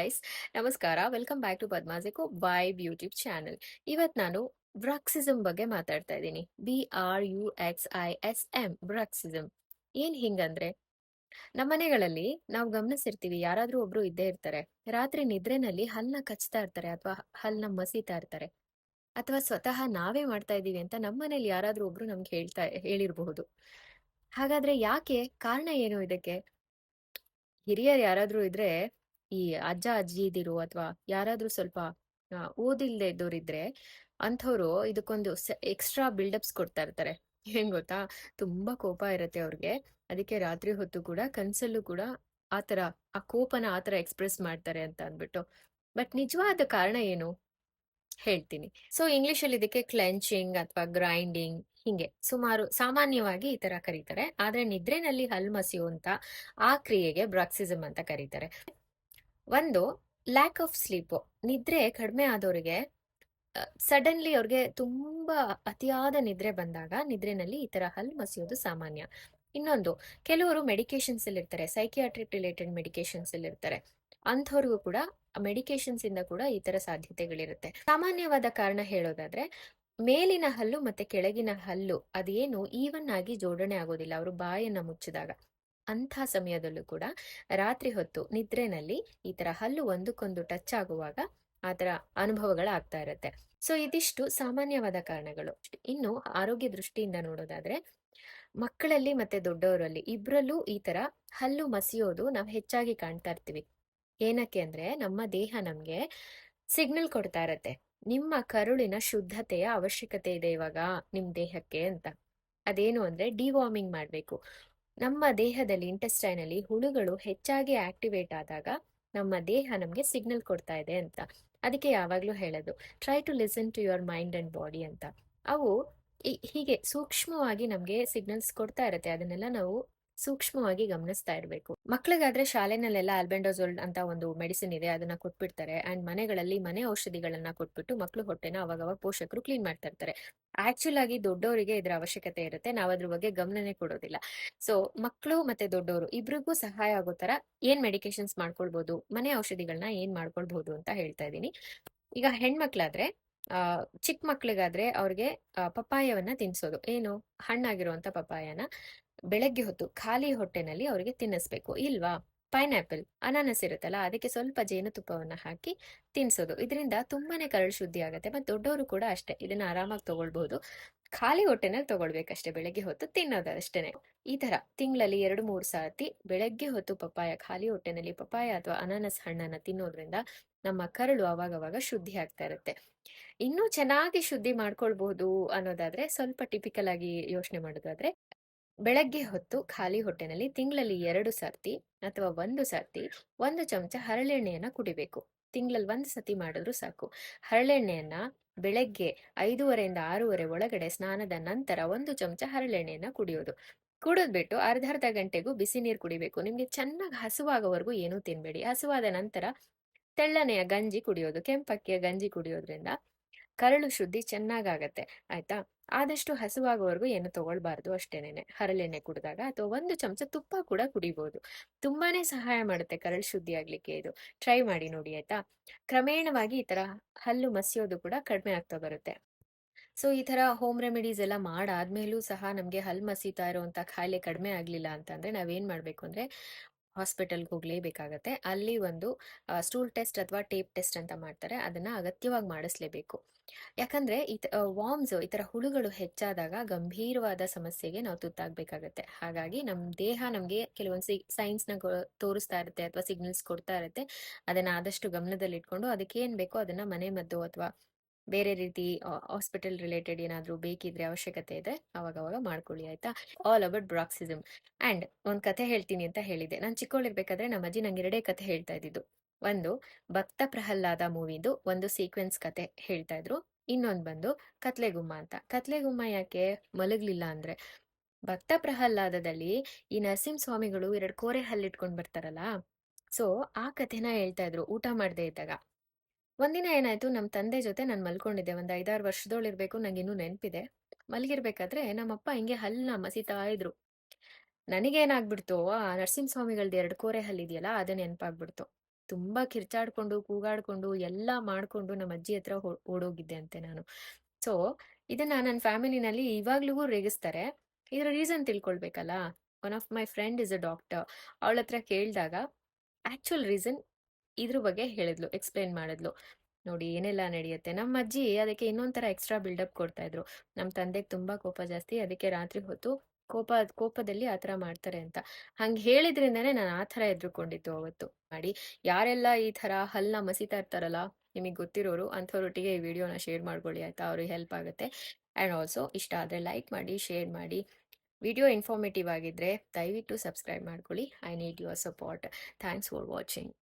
Guys ನಮಸ್ಕಾರ welcome back to ಪದ್ಮಾಜಿಕೋ vibe YouTube channel ಇವತ್ತು ನಾನು ಬ್ರಾಕ್ಸಿಸಮ್ ಬಗ್ಗೆ ಮಾತಾಡ್ತಾ ಇದ್ದೀನಿ. B R U X I S M bruxism ಏನ್ ಹಿಂಗಂದ್ರೆ ನಮ್ಮ ಮನೆಗಳಲ್ಲಿ ನಾವು ಗಮನಿಸಿರ್ತೀವಿ, ಯಾರಾದ್ರೂ ಒಬ್ರು ಇದ್ದೇ ಇರ್ತಾರೆ. ರಾತ್ರಿ ನಿದ್ರೆನಲ್ಲಿ ಹಲ್ನ ಕಚ್ತಾ ಇರ್ತಾರೆ ಅಥವಾ ಹಲ್ನ ಮಸೀತಾ ಇರ್ತಾರೆ. ಅಥವಾ ಸ್ವತಃ ನಾವೇ ಮಾಡ್ತಾ ಇದ್ದೀವಿ ಅಂತ ನಮ್ಮ ಮನೇಲಿ ಯಾರಾದ್ರೂ ಒಬ್ರು ನಮ್ಗೆ ಹೇಳ್ತಾ, ಹೇಳಿರ್ಬಹುದು. ಹಾಗಾದ್ರೆ ಯಾಕೆ? ಕಾರಣ ಏನು ಇದಕ್ಕೆ? ಹಿರಿಯರು ಯಾರಾದ್ರೂ ಇದ್ರೆ ಈ ಅಜ್ಜ ಅಜ್ಜಿ ಇದಿರು ಅಥವಾ ಯಾರಾದ್ರೂ ಸ್ವಲ್ಪ ಓದಿಲ್ದೆ ಇದ್ದೋರಿದ್ರೆ ಅಂಥವ್ರು ಇದಕ್ಕೊಂದು ಎಕ್ಸ್ಟ್ರಾ ಬಿಲ್ಡಪ್ಸ್ ಕೊಡ್ತಾ ಇರ್ತಾರೆ. ಏನ್ ಗೊತ್ತಾ? ತುಂಬಾ ಕೋಪ ಇರತ್ತೆ ಅವ್ರಿಗೆ. ಅದಕ್ಕೆ ರಾತ್ರಿ ಹೊತ್ತು ಕೂಡ ಕನ್ಸಲ್ಲೂ ಕೂಡ ಆತರ ಆ ಕೋಪನ ಆತರ ಎಕ್ಸ್ಪ್ರೆಸ್ ಮಾಡ್ತಾರೆ ಅಂತ ಅಂದ್ಬಿಟ್ಟು. ಬಟ್ ನಿಜವಾದ ಕಾರಣ ಏನು? ಹೇಳ್ತೀನಿ. ಸೊ ಇಂಗ್ಲಿಷ್ ಅಲ್ಲಿ ಇದಕ್ಕೆ ಕ್ಲೆಂಚಿಂಗ್ ಅಥವಾ ಗ್ರೈಂಡಿಂಗ್ ಹಿಂಗೆ. ಸುಮಾರು ಸಾಮಾನ್ಯವಾಗಿ ಈ ತರ ಕರೀತಾರೆ. ಆದ್ರೆ ನಿದ್ರೆನಲ್ಲಿ ಹಲ್ ಅಂತ ಆ ಕ್ರಿಯೆಗೆ ಬ್ರಾಕ್ಸಿಸಮ್ ಅಂತ ಕರೀತಾರೆ. ಒಂದು ಲ್ಯಾಕ್ ಆಫ್ ಸ್ಲೀಪ್ ನಿದ್ರೆ ಕಡಿಮೆ ಆದವರಿಗೆ ಸಡನ್ಲಿ ಅವ್ರಿಗೆ ತುಂಬಾ ಅತಿಯಾದ ನಿದ್ರೆ ಬಂದಾಗ ನಿದ್ರೆನಲ್ಲಿ ಈ ತರ ಹಲ್ ಮಸಿಯೋದು ಸಾಮಾನ್ಯ. ಇನ್ನೊಂದು, ಕೆಲವರು ಮೆಡಿಕೇಶನ್ಸ್ ಅಲ್ಲಿ ಇರ್ತಾರೆ ಸೈಕಿಯಾಟ್ರಿಕ್ ರಿಲೇಟೆಡ್ ಮೆಡಿಕೇಶನ್ಸ್ ಅಲ್ಲಿ ಇರ್ತಾರೆ, ಅಂಥವ್ರಿಗೂ ಕೂಡ ಮೆಡಿಕೇಶನ್ಸ್ ಇಂದ ಕೂಡ ಈ ತರ ಸಾಧ್ಯತೆಗಳಿರುತ್ತೆ. ಸಾಮಾನ್ಯವಾದ ಕಾರಣ ಹೇಳೋದಾದ್ರೆ, ಮೇಲಿನ ಹಲ್ಲು ಮತ್ತೆ ಕೆಳಗಿನ ಹಲ್ಲು ಅದೇನು ಈವನ್ ಆಗಿ ಜೋಡಣೆ ಆಗೋದಿಲ್ಲ, ಅವರು ಬಾಯನ್ನ ಮುಚ್ಚಿದಾಗ. ಅಂಥ ಸಮಯದಲ್ಲೂ ಕೂಡ ರಾತ್ರಿ ಹೊತ್ತು ನಿದ್ರೆನಲ್ಲಿ ಈ ತರ ಹಲ್ಲು ಒಂದಕ್ಕೊಂದು ಟಚ್ ಆಗುವಾಗ ಆ ತರ ಅನುಭವಗಳಾಗ್ತಾ ಇರುತ್ತೆ. ಸೊ ಇದಿಷ್ಟು ಸಾಮಾನ್ಯವಾದ ಕಾರಣಗಳು. ಇನ್ನು ಆರೋಗ್ಯ ದೃಷ್ಟಿಯಿಂದ ನೋಡೋದಾದ್ರೆ, ಮಕ್ಕಳಲ್ಲಿ ಮತ್ತೆ ದೊಡ್ಡವರಲ್ಲಿ ಇಬ್ರಲ್ಲೂ ಈ ತರ ಹಲ್ಲು ಮಸಿಯೋದು ನಾವು ಹೆಚ್ಚಾಗಿ ಕಾಣ್ತಾ ಇರ್ತೀವಿ. ಏನಕ್ಕೆ ಅಂದ್ರೆ, ನಮ್ಮ ದೇಹ ನಮ್ಗೆ ಸಿಗ್ನಲ್ ಕೊಡ್ತಾ ಇರತ್ತೆ. ನಿಮ್ಮ ಕರುಳಿನ ಶುದ್ಧತೆಯ ಅವಶ್ಯಕತೆ ಇದೆ ಇವಾಗ ನಿಮ್ ದೇಹಕ್ಕೆ ಅಂತ. ಅದೇನು ಅಂದ್ರೆ, ಡಿವಾರ್ಮಿಂಗ್ ಮಾಡ್ಬೇಕು. ನಮ್ಮ ದೇಹದಲ್ಲಿ ಇಂಟೆಸ್ಟೈನ್ ಅಲ್ಲಿ ಹುಳುಗಳು ಹೆಚ್ಚಾಗಿ ಆಕ್ಟಿವೇಟ್ ಆದಾಗ ನಮ್ಮ ದೇಹ ನಮ್ಗೆ ಸಿಗ್ನಲ್ ಕೊಡ್ತಾ ಇದೆ ಅಂತ. ಅದಕ್ಕೆ ಯಾವಾಗ್ಲೂ ಹೇಳೋದು try to listen to your mind and body ಅಂತ. ಅವು ಹೀಗೆ ಸೂಕ್ಷ್ಮವಾಗಿ ನಮ್ಗೆ ಸಿಗ್ನಲ್ಸ್ ಕೊಡ್ತಾ ಇರತ್ತೆ. ಅದನ್ನೆಲ್ಲ ನಾವು ಸೂಕ್ಷ್ಮವಾಗಿ ಗಮನಿಸ್ತಾ ಇರಬೇಕು. ಮಕ್ಕಳಿಗಾದ್ರೆ ಶಾಲೆನಲ್ಲೆಲ್ಲ ಆಲ್ಬೆಂಡೋಸೋಲ್ ಅಂತ ಒಂದು ಮೆಡಿಸಿನ್ ಇದೆ, ಅದನ್ನ ಕೊಟ್ಬಿಡ್ತಾರೆ. ಅಂಡ್ ಮನೆಗಳಲ್ಲಿ ಮನೆ ಔಷಧಿಗಳನ್ನ ಕೊಟ್ಬಿಟ್ಟು ಮಕ್ಕಳು ಹೊಟ್ಟೆನ ಅವಾಗವಾಗ ಪೋಷಕರು ಕ್ಲೀನ್ ಮಾಡ್ತಾ ಇರ್ತಾರೆ. ಆಕ್ಚುಲ್ ಆಗಿ ದೊಡ್ಡವರಿಗೆ ಇದರ ಅವಶ್ಯಕತೆ ಇರುತ್ತೆ. ನಾವು ಅದ್ರ ಬಗ್ಗೆ ಗಮನನೇ ಕೊಡೋದಿಲ್ಲ. ಸೊ ಮಕ್ಕಳು ಮತ್ತೆ ದೊಡ್ಡವರು ಇಬ್ರಿಗೂ ಸಹಾಯ ಆಗೋ ತರ ಏನ್ ಮೆಡಿಕೇಶನ್ಸ್ ಮಾಡ್ಕೊಳ್ಬಹುದು ಮನೆ ಔಷಧಿಗಳನ್ನ ಏನ್ ಮಾಡ್ಕೊಳ್ಬಹುದು ಅಂತ ಹೇಳ್ತಾ ಇದ್ದೀನಿ. ಈಗ ಹೆಣ್ಮಕ್ಳಾದ್ರೆ, ಆ ಚಿಕ್ಕ ಮಕ್ಳಿಗಾದ್ರೆ ಅವ್ರಿಗೆ ಪಪ್ಪಾಯವನ್ನ ತಿನ್ಸೋದು. ಏನು? ಹಣ್ಣಾಗಿರುವಂತ ಪಪ್ಪಾಯನ. ಬೆಳಗ್ಗೆ ಹೊತ್ತು ಖಾಲಿ ಹೊಟ್ಟೆನಲ್ಲಿ ಅವರಿಗೆ ತಿನ್ನಿಸ್ಬೇಕು. ಇಲ್ವಾ? ಪೈನಾಪಲ್, ಅನಾನಸ್ ಇರುತ್ತಲ್ಲ, ಅದಕ್ಕೆ ಸ್ವಲ್ಪ ಜೇನುತುಪ್ಪವನ್ನು ಹಾಕಿ ತಿನ್ಸೋದು. ಇದರಿಂದ ತುಂಬಾನೇ ಕರಳು ಶುದ್ಧಿ ಆಗುತ್ತೆ ಮತ್ತೆ ದೊಡ್ಡವರು ಕೂಡ ಅಷ್ಟೇ. ಇದನ್ನ ಆರಾಮಾಗಿ ತಗೊಳ್ಬಹುದು. ಖಾಲಿ ಹೊಟ್ಟೆನಲ್ಲಿ ತಗೊಳ್ಬೇಕಷ್ಟೇ, ಬೆಳಗ್ಗೆ ಹೊತ್ತು ತಿನ್ನೋದು ಅಷ್ಟೇನೆ. ಈ ತರ ತಿಂಗಳಲ್ಲಿ ಎರಡು, ಮೂರು ಸರ್ತಿ ಬೆಳಗ್ಗೆ ಹೊತ್ತು ಪಪ್ಪಾಯ, ಖಾಲಿ ಹೊಟ್ಟೆನಲ್ಲಿ ಪಪ್ಪಾಯ ಅಥವಾ ಅನಾನಸ್ ಹಣ್ಣನ್ನ ತಿನ್ನೋದ್ರಿಂದ ನಮ್ಮ ಕರಳು ಅವಾಗವಾಗ ಶುದ್ಧಿ ಆಗ್ತಾ ಇರುತ್ತೆ. ಇನ್ನೂ ಚೆನ್ನಾಗಿ ಶುದ್ಧಿ ಮಾಡ್ಕೊಳ್ಬಹುದು ಅನ್ನೋದಾದ್ರೆ ಸ್ವಲ್ಪ ಟಿಪಿಕಲ್ ಆಗಿ ಯೋಚನೆ ಮಾಡೋದಾದ್ರೆ ಬೆಳಗ್ಗೆ ಹೊತ್ತು ಖಾಲಿ ಹೊಟ್ಟೆನಲ್ಲಿ ತಿಂಗಳಲ್ಲಿ ಎರಡು ಸರ್ತಿ ಅಥವಾ ಒಂದು ಸರ್ತಿ ಒಂದು ಚಮಚ ಹರಳೆಣ್ಣೆಯನ್ನು ಕುಡಿಬೇಕು. ತಿಂಗಳಲ್ಲಿ ಒಂದು ಸತಿ ಮಾಡಿದ್ರು ಸಾಕು. ಹರಳೆಣ್ಣೆಯನ್ನ ಬೆಳಗ್ಗೆ ಐದೂವರೆಯಿಂದ ಆರೂವರೆ ಒಳಗಡೆ ಸ್ನಾನದ ನಂತರ ಒಂದು ಚಮಚ ಹರಳೆಣ್ಣೆಯನ್ನ ಕುಡಿಯೋದು. ಕುಡಿದ್ಬಿಟ್ಟು ಅರ್ಧ ಅರ್ಧ ಗಂಟೆಗೂ ಬಿಸಿ ನೀರು ಕುಡಿಬೇಕು. ನಿಮಗೆ ಚೆನ್ನಾಗಿ ಹಸುವಾಗೋವರೆಗೂ ಏನೂ ತಿನ್ಬೇಡಿ. ಹಸುವಾದ ನಂತರ ತೆಳ್ಳನೆಯ ಗಂಜಿ ಕುಡಿಯೋದು. ಕೆಂಪಕ್ಕಿಯ ಗಂಜಿ ಕುಡಿಯೋದ್ರಿಂದ ಕರಳು ಶುದ್ಧಿ ಚೆನ್ನಾಗಾಗತ್ತೆ, ಆಯ್ತಾ? ಆದಷ್ಟು ಹಸುವಾಗುವವರೆಗೂ ಏನು ತಗೊಳ್ಬಾರ್ದು ಅಷ್ಟೇನೆ ಹರಳೆಣ್ಣೆ ಕುಡಿದಾಗ ಅಥವಾ ಒಂದು ಚಮಚ ತುಪ್ಪ ಕೂಡ ಕುಡಿಬಹುದು ತುಂಬಾನೇ ಸಹಾಯ ಮಾಡುತ್ತೆ ಕರಳು ಶುದ್ಧಿ ಆಗ್ಲಿಕ್ಕೆ ಇದು. ಟ್ರೈ ಮಾಡಿ ನೋಡಿ, ಆಯ್ತಾ? ಕ್ರಮೇಣವಾಗಿ ಈ ತರ ಹಲ್ಲು ಮಸಿಯೋದು ಕೂಡ ಕಡಿಮೆ ಆಗ್ತಾ ಬರುತ್ತೆ. ಸೊ, ಈ ತರ ಹೋಮ್ ರೆಮಿಡೀಸ್ ಎಲ್ಲ ಮಾಡಾದ್ಮೇಲೂ ಸಹ ನಮ್ಗೆ ಹಲ್ ಮಸೀತಾ ಇರುವಂತ ಕಾಯಿಲೆ ಕಡಿಮೆ ಆಗ್ಲಿಲ್ಲ ಅಂತಂದ್ರೆ ನಾವೇನ್ ಮಾಡ್ಬೇಕು ಅಂದ್ರೆ ಹಾಸ್ಪಿಟಲ್ಗೆ ಹೋಗ್ಲೇಬೇಕಾಗತ್ತೆ. ಅಲ್ಲಿ ಒಂದು ಸ್ಟೂಲ್ ಟೆಸ್ಟ್ ಅಥವಾ ಟೇಪ್ ಟೆಸ್ಟ್ ಅಂತ ಮಾಡ್ತಾರೆ. ಅದನ್ನ ಅಗತ್ಯವಾಗಿ ಮಾಡಿಸ್ಲೇಬೇಕು. ಯಾಕಂದ್ರೆ ಈ ವಾಮ್ಸ್ ಈ ಥರ ಹುಳುಗಳು ಹೆಚ್ಚಾದಾಗ ಗಂಭೀರವಾದ ಸಮಸ್ಯೆಗೆ ನಾವು ತುತ್ತಾಗಬೇಕಾಗತ್ತೆ. ಹಾಗಾಗಿ ನಮ್ಮ ದೇಹ ನಮಗೆ ಕೆಲವೊಂದು ಸೈನ್ಸ್ನ ತೋರಿಸ್ತಾ ಇರುತ್ತೆ ಅಥವಾ ಸಿಗ್ನಲ್ಸ್ ಕೊಡ್ತಾ ಇರುತ್ತೆ. ಅದನ್ನ ಆದಷ್ಟು ಗಮನದಲ್ಲಿ ಇಟ್ಕೊಂಡು ಅದಕ್ಕೆ ಏನು ಬೇಕೋ ಅದನ್ನ ಮನೆ ಮದ್ದು ಅಥವಾ ಬೇರೆ ರೀತಿ ಹಾಸ್ಪಿಟಲ್ ರಿಲೇಟೆಡ್ ಏನಾದರೂ ಬೇಕಿದ್ರೆ ಅವಶ್ಯಕತೆ ಇದೆ ಅವಾಗ ಅವಾಗ ಮಾಡ್ಕೊಳ್ಳಿ, ಆಯ್ತಾ? ಆಲ್ ಅಬೌಟ್ ಬ್ರಾಕ್ಸಿಸಮ್ ಅಂಡ್ ಒಂದ್ ಕಥೆ ಹೇಳ್ತೀನಿ ಅಂತ ಹೇಳಿದೆ ನಾನು ಚಿಕ್ಕವಳಿರ್ಬೇಕಾದ್ರೆ ನಮ್ಮ ಅಜ್ಜಿ ನಂಗೆ ಎರಡೇ ಕಥೆ ಹೇಳ್ತಾ ಇದ್ದಿದ್ದು. ಒಂದು, ಭಕ್ತ ಪ್ರಹ್ಲಾದ ಮೂವಿದು ಒಂದು ಸೀಕ್ವೆನ್ಸ್ ಕತೆ ಹೇಳ್ತಾ ಇದ್ರು. ಇನ್ನೊಂದು ಬಂದು ಕತ್ಲೆಗುಮ್ಮ ಅಂತ. ಕತ್ಲೆಗುಮ್ಮ ಯಾಕೆ ಮಲಗ್ಲಿಲ್ಲ ಅಂದ್ರೆ, ಭಕ್ತ ಪ್ರಹ್ಲಾದದಲ್ಲಿ ಈ ನರಸಿಂಹ ಸ್ವಾಮಿಗಳು ಎರಡು ಕೋರೆ ಹಲ್ಲಿಟ್ಕೊಂಡ್ ಬರ್ತಾರಲ್ಲ, ಸೊ ಆ ಕಥೆನ ಹೇಳ್ತಾ ಇದ್ರು ಊಟ ಮಾಡದೆ ಇದ್ದಾಗ. ಒಂದಿನ ಏನಾಯ್ತು ನಮ್ಮ ತಂದೆ ಜೊತೆ ನಾನು ಮಲ್ಕೊಂಡಿದ್ದೆ ಒಂದು ಐದಾರು ವರ್ಷದೊಳಿರ್ಬೇಕು ನಂಗೆ ಇನ್ನೂ ನೆನಪಿದೆ ಮಲಗಿರ್ಬೇಕಾದ್ರೆ ನಮ್ಮಪ್ಪ ಹಿಂಗೆ ಹಲ್ಲನ್ನ ಮಸಿತಾ ಇದ್ರು ನನಗೇನಾಗ್ಬಿಡ್ತು ಆ ನರಸಿಂಹ ಸ್ವಾಮಿಗಳ್ದು ಎರಡು ಕೋರೆ ಹಲ್ಲಿದೆಯಲ್ಲ ಅದೇ ನೆನಪಾಗ್ಬಿಡ್ತು ತುಂಬಾ ಕಿರ್ಚಾಡ್ಕೊಂಡು, ಕೂಗಾಡ್ಕೊಂಡು, ಎಲ್ಲ ಮಾಡ್ಕೊಂಡು ನಮ್ಮ ಅಜ್ಜಿ ಹತ್ರ ಓಡೋಗಿದ್ದೆ ಅಂತೆ ನಾನು. ಸೊ, ಇದನ್ನ ನನ್ನ ಫ್ಯಾಮಿಲಿನಲ್ಲಿ ಇವಾಗ್ಲಿಗೂ ರೇಗಿಸ್ತಾರೆ. ಇದರ reason ತಿಳ್ಕೊಳ್ಬೇಕಲ್ಲ. One of my friend is a doctor. ಅವಳ ಹತ್ರ ಕೇಳಿದಾಗ ಆಕ್ಚುಯಲ್ ರೀಸನ್ ಇದ್ರ ಬಗ್ಗೆ ಹೇಳಿದ್ಲು, ಎಕ್ಸ್‌ಪ್ಲೇನ್ ಮಾಡಿದ್ಲು. ನೋಡಿ ಏನೆಲ್ಲ ನಡೆಯುತ್ತೆ. ನಮ್ಮ ಅಜ್ಜಿ ಅದಕ್ಕೆ ಇನ್ನೊಂದ್ ತರ ಎಕ್ಸ್ಟ್ರಾ ಬಿಲ್ಡಪ್ ಕೊಡ್ತಾ ಇದ್ರು. ನಮ್ಮ ತಂದೆಗೆ ತುಂಬಾ ಕೋಪ ಜಾಸ್ತಿ. ಅದಕ್ಕೆ ರಾತ್ರಿ ಹೊತ್ತು ಕೋಪ ಕೋಪದಲ್ಲಿ ಆ ಥರ ಮಾಡ್ತಾರೆ ಅಂತ. ಹಂಗ್ ಹೇಳಿದ್ರಿಂದಾನೇ ನಾನು ಆ ಥರ ಎದ್ರುಕೊಂಡಿತ್ತು ಅವತ್ತು. ಮಾಡಿ ಯಾರೆಲ್ಲ ಈ ಥರ ಹಲ್ಲನ್ನ ಮಸೀತಾ ಇರ್ತಾರಲ್ಲ, ನಿಮಗೆ ಗೊತ್ತಿರೋರು ಅಂಥವ್ರೊಟ್ಟಿಗೆ ಈ ವಿಡಿಯೋನ ಶೇರ್ ಮಾಡ್ಕೊಳ್ಳಿ ಆಯ್ತಾ? ಅವ್ರಿಗೆ ಹೆಲ್ಪ್ ಆಗುತ್ತೆ. ಆ್ಯಂಡ್ ಆಲ್ಸೋ ಇಷ್ಟ ಆದ್ರೆ ಲೈಕ್ ಮಾಡಿ, ಶೇರ್ ಮಾಡಿ. ವಿಡಿಯೋ ಇನ್ಫಾರ್ಮೇಟಿವ್ ಆಗಿದ್ರೆ ದಯವಿಟ್ಟು ಸಬ್ಸ್ಕ್ರೈಬ್ ಮಾಡ್ಕೊಳ್ಳಿ. I need your support. Thanks for watching.